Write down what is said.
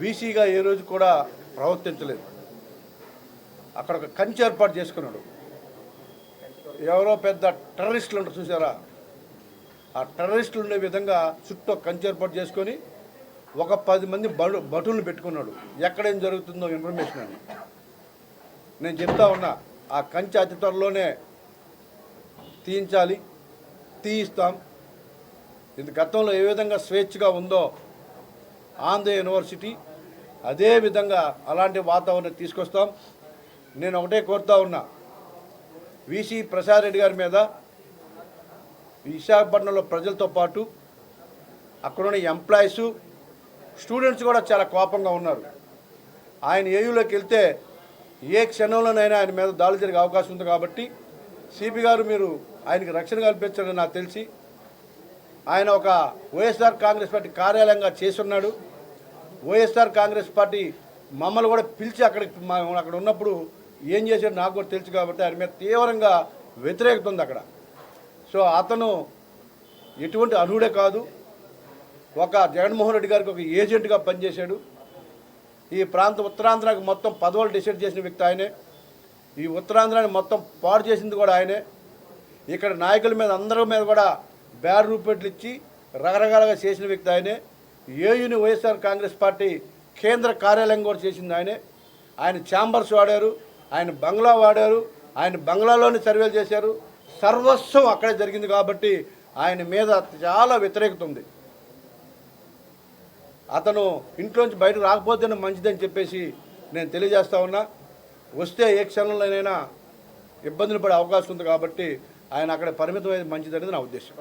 వీసీగా ఏ రోజు కూడా ప్రవర్తించలేదు. అక్కడ ఒక కంచి ఏర్పాటు చేసుకున్నాడు. ఎవరో పెద్ద టెర్రరిస్టులు ఉంటారు చూసారా? ఆ టెర్రరిస్టులు ఉండే విధంగా చుట్టూ కంచి ఏర్పాటు చేసుకొని ఒక పది మంది బడు భటులను పెట్టుకున్నాడు. ఎక్కడేం జరుగుతుందో ఇన్ఫర్మేషన్ అని. నేను చెప్తా ఉన్నా ఆ కంచె అతి త్వరలోనే తీయించాలి తీయిస్తాం. ఇది గతంలో ఏ విధంగా స్వేచ్ఛగా ఉందో ఆంధ్ర యూనివర్సిటీ అదే విధంగా అలాంటి వాతావరణం తీసుకొస్తాం. నేను ఒకటే కోరుతా ఉన్నా విసి ప్రసాద్ రెడ్డి గారి మీద విశాఖపట్నంలో ప్రజలతో పాటు అక్కడున్న ఎంప్లాయీస్ స్టూడెంట్స్ కూడా చాలా కోపంగా ఉన్నారు. ఆయన ఏయూలోకి వెళ్తే ఏ క్షణంలోనైనా ఆయన మీద దాడి జరిగే అవకాశం ఉంది కాబట్టి సిపి గారు మీరు ఆయనకి రక్షణ కల్పించాలని నాకు తెలిసి ఆయన ఒక వైఎస్ఆర్ కాంగ్రెస్ పార్టీ కార్యాలయంగా చేస్తున్నాడు వైఎస్ఆర్ కాంగ్రెస్ పార్టీ మమ్మల్ని కూడా పిలిచి అక్కడికి అక్కడ ఉన్నప్పుడు ఏం చేశాడు నాకు కూడా తెలుసు కాబట్టి ఆయన మీద తీవ్రంగా వ్యతిరేకత ఉంది అక్కడ. సో అతను ఎటువంటి అర్హుడే కాదు. ఒక జగన్మోహన్ రెడ్డి గారికి ఒక ఏజెంట్గా పనిచేశాడు. ఈ ప్రాంత ఉత్తరాంధ్రకి మొత్తం పదవులు డిసైడ్ చేసిన వ్యక్తి ఆయనే. ఈ ఉత్తరాంధ్రాన్ని మొత్తం పాడు చేసింది కూడా ఆయనే. ఇక్కడ నాయకుల మీద అందరి మీద కూడా బ్యాడ్ రూపెట్లు ఇచ్చి రకరకాలుగా చేసిన వ్యక్తి ఆయనే. ఏయుని వైఎస్ఆర్ కాంగ్రెస్ పార్టీ కేంద్ర కార్యాలయం కూడా చేసింది ఆయనే. ఆయన ఛాంబర్స్ వాడారు ఆయన బంగ్లా వాడారు ఆయన బంగ్లాలోని సర్వేలు చేశారు. సర్వస్వం అక్కడే జరిగింది కాబట్టి ఆయన మీద చాలా వ్యతిరేకత ఉంది. అతను ఇంట్లోంచి బయటకు రాకపోతేనే మంచిదని చెప్పేసి నేను తెలియజేస్తా ఉన్నా. వస్తే ఏ క్షణంలోనైనా ఇబ్బందులు పడే అవకాశం ఉంది కాబట్టి ఆయన అక్కడ పరిమితం మంచిదనేది నా ఉద్దేశం.